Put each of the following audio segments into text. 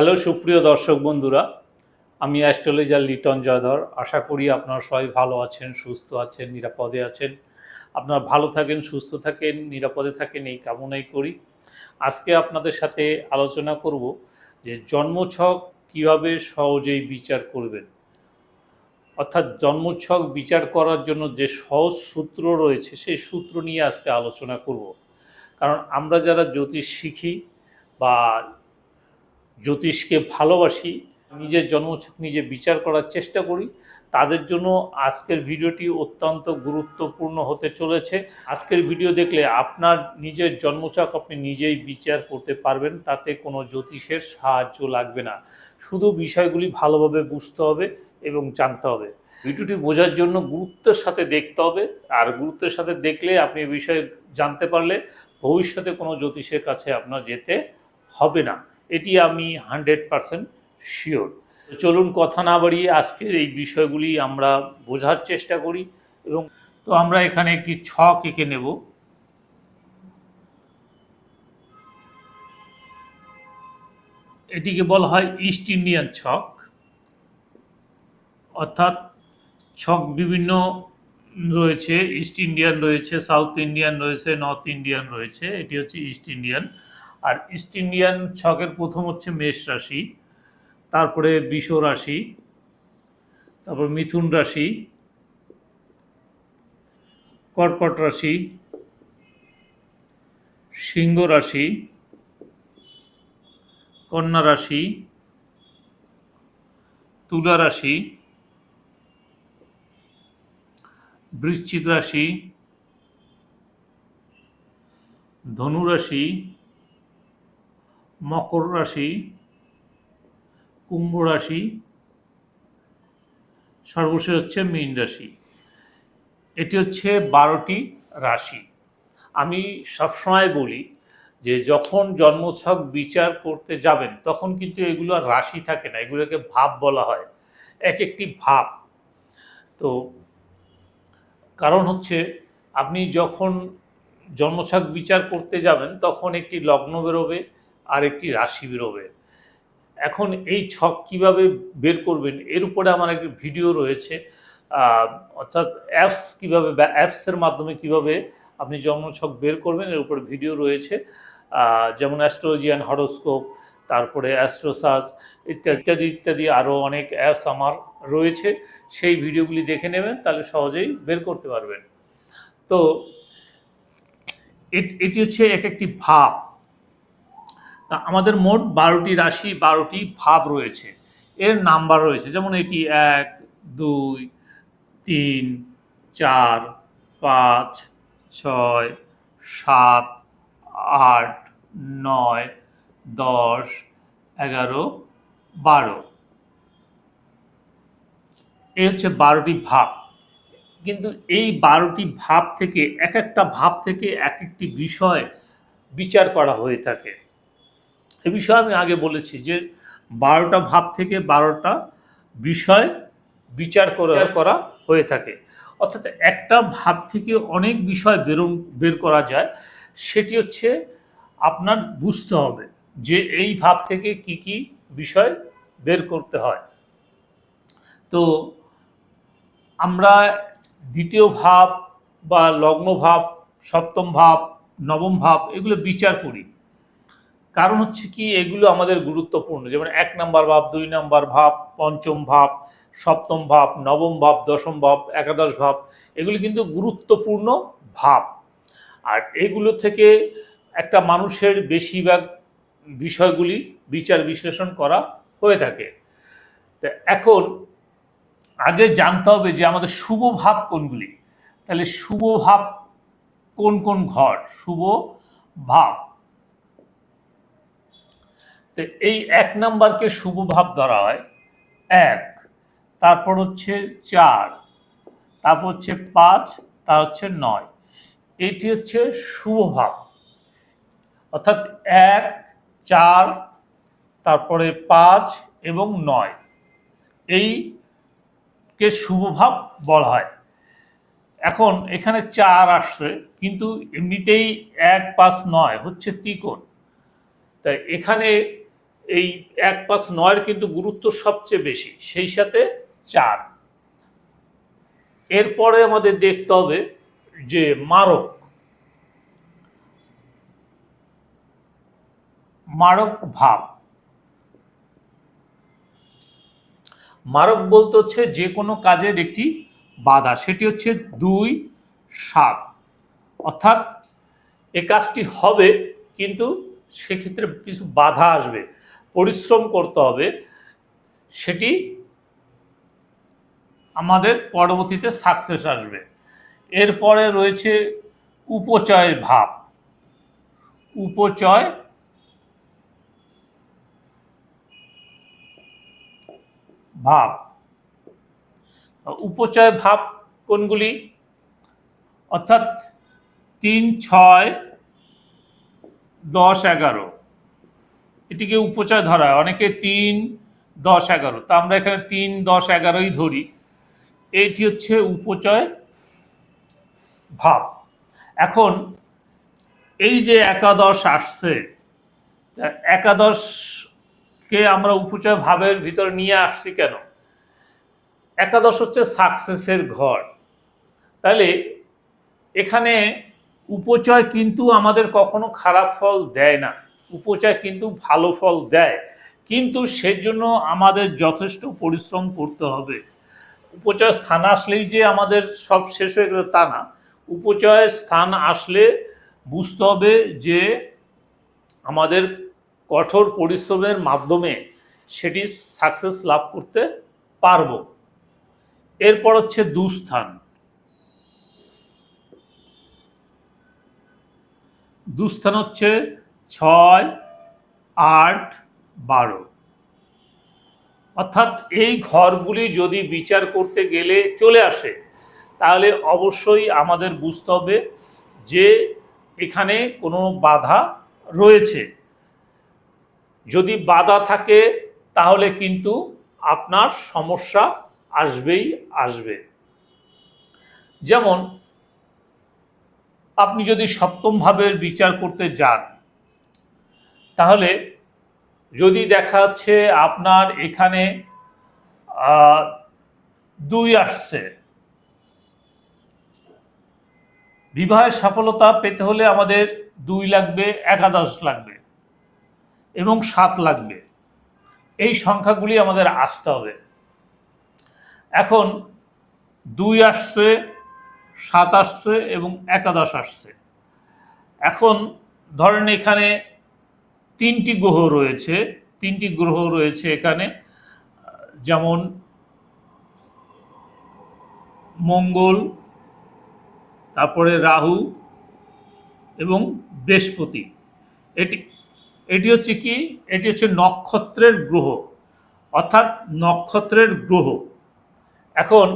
Hello সুপ্রিয় দর্শক বন্ধুরা, আমি অ্যাস্ট্রোলজার লিটন জয়ধর। আশা করি আপনারা সবাই ভালো আছেন, সুস্থ আছেন, নিরাপদে আছেন। আপনারা ভালো থাকেন, সুস্থ থাকেন, নিরাপদে থাকেন, এই কামনাই করি। আজকে আপনাদের সাথে আলোচনা করব যে জন্মছক কীভাবে সহজেই বিচার করবেন। অর্থাৎ জন্মছক বিচার করার জন্য যে সহজ সূত্র রয়েছে, সেই সূত্র নিয়ে আজকে আলোচনা করব। কারণ আমরা যারা জ্যোতিষ শিখি বা জ্যোতিষকে ভালোবাসি, নিজের জন্মছক নিজে বিচার করার চেষ্টা করি। তাদের জন্য আজকের ভিডিওটি অত্যন্ত গুরুত্বপূর্ণ হতে চলেছে। আজকের ভিডিও দেখলে আপনার নিজের জন্মছক আপনি নিজেই বিচার করতে পারবেন, তাতে কোনো জ্যোতিষের সাহায্য লাগবে না। শুধু বিষয়গুলি ভালোভাবে বুঝতে হবে এবং জানতে হবে। ভিডিওটি বোঝার জন্য গুরুত্বের সাথে দেখতে হবে। আর গুরুত্বের সাথে দেখলে আপনি এ বিষয়ে জানতে পারলে ভবিষ্যতে কোনো জ্যোতিষের কাছে আপনার যেতে হবে না। এটি আমি হান্ড্রেড পারসেন্ট শিওর। চলুন কথা না বাড়িয়ে আজকের এই বিষয়গুলি আমরা বোঝার চেষ্টা করি এবং তো আমরা এখানে একটি ছক এঁকে নেব। এটিকে বলা হয় ইস্ট ইন্ডিয়ান ছক। অর্থাৎ ছক বিভিন্ন রয়েছে, ইস্ট ইন্ডিয়ান রয়েছে, সাউথ ইন্ডিয়ান রয়েছে, নর্থ ইন্ডিয়ান রয়েছে, এটি হচ্ছে ইস্ট ইন্ডিয়ান আর ইস্ট ইন্ডিয়ান ছকের প্রথম হচ্ছে মেষ রাশি, তারপরে বিষ রাশি, তারপর মিথুন রাশি, কর্কট রাশি, সিংহ রাশি, কন্যা রাশি, তুলা রাশি, বৃশ্চিক রাশি, ধনু রাশি মকর রাশি, কুম্ভ রাশি, সর্বশেষ হচ্ছে মীন রাশি। এটি হচ্ছে বারোটি রাশি। আমি সবসময় বলি যে যখন জন্মছক বিচার করতে যাবেন, তখন কিন্তু এগুলো রাশি থাকে না, এগুলোকে ভাব বলা হয়। এক একটি ভাব। তো কারণ হচ্ছে আপনি যখন জন্মছক বিচার করতে যাবেন, তখন একটি লগ্ন বেরোবে আর একটি রাশি বেরোবে। এখন এই ছক কীভাবে বের করবেন, এর উপরে আমার একটি ভিডিও রয়েছে। অর্থাৎ অ্যাপস কীভাবে অ্যাপসের মাধ্যমে কীভাবে আপনি জন্মছক বের করবেন, এর উপরে ভিডিও রয়েছে। যেমন অ্যাস্ট্রোলজিয়ান হরোস্কোপ, তারপরে অ্যাস্ট্রোসাস ইত্যাদি ইত্যাদি ইত্যাদি আরও অনেক অ্যাপস আমার রয়েছে। সেই ভিডিওগুলি দেখে নেবেন, তাহলে সহজেই বের করতে পারবেন। তো এটি হচ্ছে এক একটি ভাব। তা আমাদের মোট বারোটি রাশি, বারোটি ভাব রয়েছে। এর নাম্বার রয়েছে, যেমন এটি এক, দুই, তিন, চার, পাঁচ, ছয়, সাত, আট, নয়, দশ, এগারো, বারো। এই হচ্ছে বারোটি ভাব। কিন্তু এই বারোটি ভাব থেকে এক একটা ভাব থেকে এক একটি বিষয় বিচার করা হয়ে থাকে। এ বিষয়ে আমি আগে বলেছি যে বারোটা ভাব থেকে বারোটা বিষয় বিচার করা করা হয়ে থাকে। অর্থাৎ একটা ভাব থেকে অনেক বিষয় বেরোন বের করা যায় সেটি হচ্ছে আপনার বুঝতে হবে যে এই ভাব থেকে কি কি বিষয় বের করতে হয়। তো আমরা দ্বিতীয় ভাব বা লগ্ন ভাব সপ্তম ভাব নবম ভাব এগুলো বিচার করি। কারণ হচ্ছে কি, এগুলো আমাদের গুরুত্বপূর্ণ। যেমন এক নাম্বার ভাব, দুই নাম্বার ভাব, পঞ্চম ভাব, সপ্তম ভাব, নবম ভাব, দশম ভাব, একাদশ ভাব, এগুলি কিন্তু গুরুত্বপূর্ণ ভাব। আর এগুলো থেকে একটা মানুষের বেশিরভাগ বিষয়গুলি বিচার বিশ্লেষণ করা হয়ে থাকে। তা এখন আগে জানতে হবে যে আমাদের শুভ ভাব কোনগুলি? তাহলে শুভ ভাব কোন কোন ঘর? শুভ ভাব। তো এই এক নাম্বারকে শুভ ভাব ধরা হয়। এক, তারপর হচ্ছে চার, তারপর হচ্ছে পাঁচ, তার হচ্ছে নয়। এটি হচ্ছে শুভ ভাব। অর্থাৎ এক, চার, তারপরে পাঁচ এবং নয়, এই কে শুভ ভাব বলা হয়। এখন এখানে চার আসছে, কিন্তু এমনিতেই এক পাঁচ নয় হচ্ছে ত্রিকোণ। তাই এখানে এই এক পাঁচ নয়ের কিন্তু গুরুত্ব সবচেয়ে বেশি, সেই সাথে চার। এরপরে আমাদের দেখতে হবে যে মারক। মারক ভাব। মারক বলতে হচ্ছে যে কোনো কাজের একটি বাধা, সেটি হচ্ছে দুই, সাত। অর্থাৎ এ কাজটি হবে, কিন্তু সেক্ষেত্রে কিছু বাধা আসবে। পরিশ্রম করতে হবে, সেটি আমাদের পরবর্তীতে সাকসেস আসবে। এরপরে রয়েছে উপচয় ভাব। উপচয় ভাব। উপচয় ভাব কোনগুলি? অর্থাৎ তিন, ছয়, দশ, এগারো। এটিকে উপচয় ধরা হয়। অনেকে তিন, দশ, এগারো। তা আমরা এখানে তিন, দশ, এগারোই ধরি। এটি হচ্ছে উপচয় ভাব। এখন এই যে একাদশ আসছে একাদশকে আমরা উপচয় ভাবের ভিতরে নিয়ে আসছি কেন? একাদশ হচ্ছে সাকসেসের ঘর। তাহলে এখানে উপচয় কিন্তু আমাদের কখনো খারাপ ফল দেয় না। উপচয় কিন্তু ভালো ফল দেয়। কিন্তু সেজন্য আমাদের যথেষ্ট পরিশ্রম করতে হবে। উপচয় স্থান আসলেই যে আমাদের সব শেষ হয়ে গেল তা না। উপচয় স্থান আসলে বুঝতে হবে যে আমাদের কঠোর পরিশ্রমের মাধ্যমে সেটি সাকসেস লাভ করতে পারব। এরপর হচ্ছে দুস্থান দুস্থান হচ্ছে ছয়, আট, বারো। অর্থাৎ এই ঘরগুলি যদি বিচার করতে গেলে চলে আসে, তাহলে অবশ্যই আমাদের বুঝতে হবে যে এখানে কোনো বাধা রয়েছে। যদি বাধা থাকে, তাহলে কিন্তু আপনার সমস্যা আসবেই আসবে। যেমন, আপনি যদি সপ্তম ভাবের বিচার করতে যান তাহলে যদি দেখা যাচ্ছে আপনার এখানে দুই আসছে, বিবাহের সফলতা পেতে হলে আমাদের দুই লাগবে, একাদশ লাগবে এবং সাত লাগবে। এই সংখ্যাগুলি আমাদের আসতে হবে। এখন দুই আসছে, সাত আসছে এবং একাদশ আসছে। এখন ধরেন এখানে তিনটি গ্রহ রয়েছে, তিনটি গ্রহ রয়েছে এখানে। যেমন মঙ্গল, তারপরে রাহু এবং বৃহস্পতি। এটি এটি হচ্ছে কি? এটি হচ্ছে নক্ষত্রের গ্রহ, অর্থাৎ নক্ষত্রের গ্রহ। এখন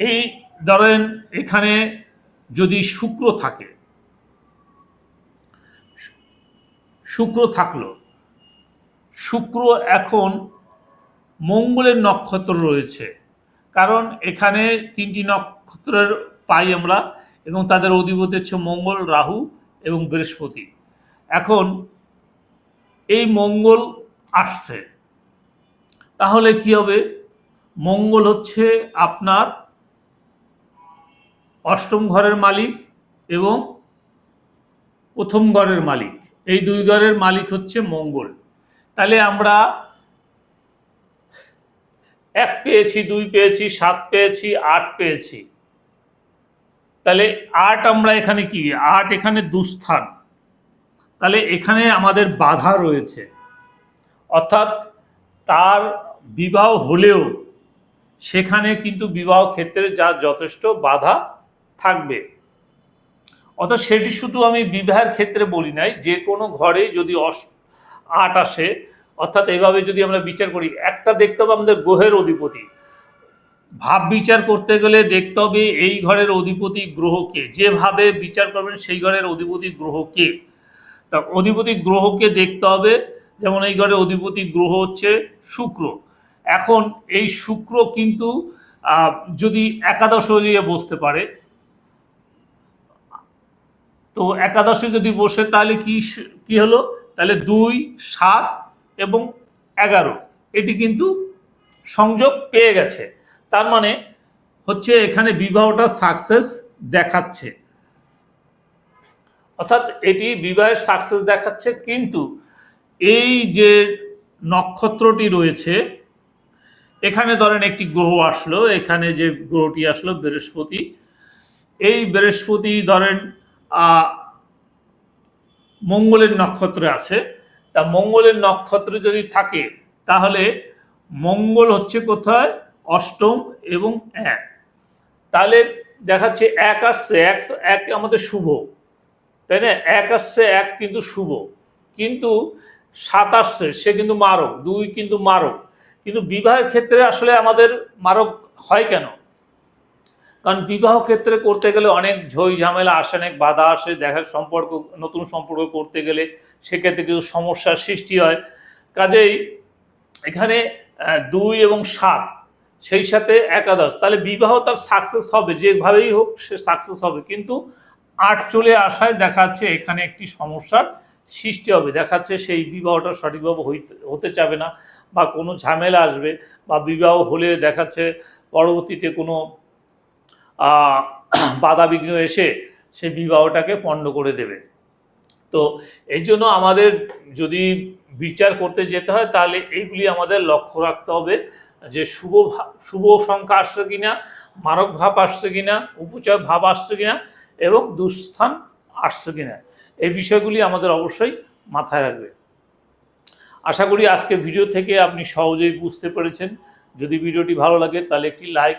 এই ধরেন এখানে যদি শুক্র থাকে শুক্র থাকল। শুক্র এখন মঙ্গলের নক্ষত্র রয়েছে। কারণ এখানে তিনটি নক্ষত্রের পাই আমরা এবং তাদের অধিপতি হচ্ছে মঙ্গল, রাহু এবং বৃহস্পতি। এখন এই মঙ্গল আসছে। তাহলে কি হবে? মঙ্গল হচ্ছে আপনার অষ্টম ঘরের মালিক এবং প্রথম ঘরের মালিক। এই দুই ঘরের মালিক হচ্ছে মঙ্গল। তাহলে আমরা এক পেয়েছি, দুই পেয়েছি, সাত পেয়েছি, আট পেয়েছি। তাহলে আট আমরা এখানে কি? আট এখানে দুস্থান। তাহলে এখানে আমাদের বাধা রয়েছে। অর্থাৎ তার বিবাহ হলেও সেখানে কিন্তু বিবাহ ক্ষেত্রে যা যথেষ্ট বাধা থাকবে। অর্থাৎ সেটি শুধু আমি বিবাহের ক্ষেত্রে বলি নাই, যে কোনো ঘরে যদি অস, আট আসে, অর্থাৎ এভাবে যদি আমরা বিচার করি, একটা দেখতে হবে আমাদের গ্রহের অধিপতি। ভাব বিচার করতে গেলে দেখতে হবে এই ঘরের অধিপতি গ্রহকে যেভাবে বিচার করবেন সেই ঘরের অধিপতি গ্রহকে তা অধিপতি গ্রহকে দেখতে হবে, যেমন এই ঘরের অধিপতি গ্রহ হচ্ছে শুক্র। এখন এই শুক্র কিন্তু যদি একাদশ হয়ে বসতে পারে তো একাদশে যদি বসে, তাহলে কি কি হলো? তাহলে দুই, সাত এবং এগারো। এটি কিন্তু সংযোগ পেয়ে গেছে। তার মানে হচ্ছে এখানে বিবাহটা সাকসেস দেখাচ্ছে। অর্থাৎ এটি বিবাহের সাকসেস দেখাচ্ছে, কিন্তু এই যে নক্ষত্রটি রয়েছে, এখানে ধরেন একটি গ্রহ আসলো, এখানে যে গ্রহটি আসলো বৃহস্পতি। এই বৃহস্পতি ধরেন মঙ্গলের নক্ষত্রে আছে। তা মঙ্গলের নক্ষত্রে যদি থাকে, তাহলে মঙ্গল হচ্ছে কোথায়? অষ্টম এবং এক। তাহলে দেখাচ্ছে এক আসছে, এক এক আমাদের শুভ। তাই না? এক আসছে, এক কিন্তু শুভ। কিন্তু সাত আসছে, সে কিন্তু মারক, দুই কিন্তু মারক। কিন্তু বিবাহের ক্ষেত্রে আসলে আমাদের মারক হয় কেন? কারণ বিবাহ ক্ষেত্রে করতে গেলে অনেক ঝই ঝামেলা আসে, অনেক বাধা আসে দেখার সম্পর্ক, নতুন সম্পর্ক করতে গেলে সেক্ষেত্রে কিছু সমস্যার সৃষ্টি হয়। কাজেই এখানে দুই এবং সাত, সেই সাথে একাদশ, তাহলে বিবাহ তার সাকসেস হবে, যেভাবেই হোক সে সাকসেস হবে, কিন্তু আট চলে আসায় দেখাচ্ছে এখানে একটি সমস্যার সৃষ্টি হবে, দেখাচ্ছে সেই বিবাহটা সঠিকভাবে হতে চাবে না বা কোনো ঝামেলা আসবে বা বিবাহ হলে দেখাচ্ছে পরবর্তীতে কোনো বাধা বিঘ্ন এসে সেই বিবাহটাকে পণ্ড করে দেবে। তো এই জন্য আমাদের যদি বিচার করতে যেতে হয়, তাহলে এইগুলি আমাদের লক্ষ্য রাখতে হবে যে শুভ শুভ সংখ্যা আসছে কিনা, মারক ভাব আসছে কিনা, উপচার ভাব আসছে কিনা এবং দুস্থান আসছে কিনা, এই বিষয়গুলি আমাদের অবশ্যই মাথায় রাখবে। আশা করি আজকে ভিডিও থেকে আপনি সহজেই বুঝতে পেরেছেন। যদি ভিডিওটি ভালো লাগে, তাহলে একটি লাইক